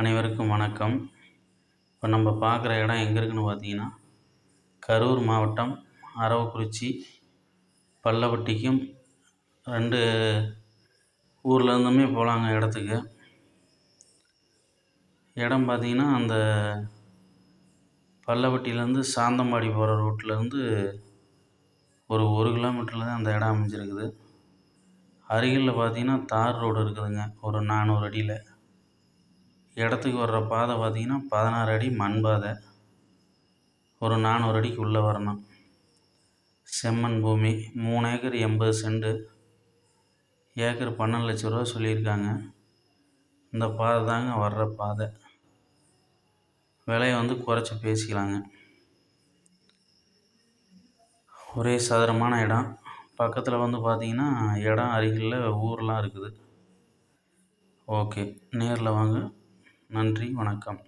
அனைவருக்கும் வணக்கம். இப்போ நம்ம பார்க்குற இடம் எங்கே இருக்குன்னு பார்த்தீங்கன்னா கரூர் மாவட்டம் அரவக்குறிச்சி பல்லவட்டிக்கும் ரெண்டு ஊர்லேருந்துமே போகலாங்க இடத்துக்கு. இடம் பார்த்தீங்கன்னா அந்த பள்ளப்பட்டியிலேருந்து சாந்தம்பாடி போகிற ரூட்லேருந்து ஒரு ஒரு கிலோமீட்டரில் தான் அந்த இடம் அமைஞ்சிருக்குது. அருகில் பார்த்தீங்கன்னா தார் ரோடு இருக்குதுங்க ஒரு நானூறு அடியில். இடத்துக்கு வர்ற பாதை பார்த்தீங்கன்னா பதினாறு அடி மண் பாதை. ஒரு நானூறு அடிக்கு உள்ளே வரணும். செம்மண் பூமி மூணு ஏக்கர் எண்பது செண்டு ஏக்கர் பன்னெண்டு லட்ச ரூபா சொல்லியிருக்காங்க. இந்த பாதை தாங்க வர்ற பாதை. விலையை வந்து குறைச்சி பேசிக்கலாங்க. ஒரே சதுரமான இடம். பக்கத்தில் வந்து பார்த்திங்கன்னா இடம் அருகில் ஊர்லாம் இருக்குது. ஓகே நேரில் வாங்க. நன்றி வணக்கம்.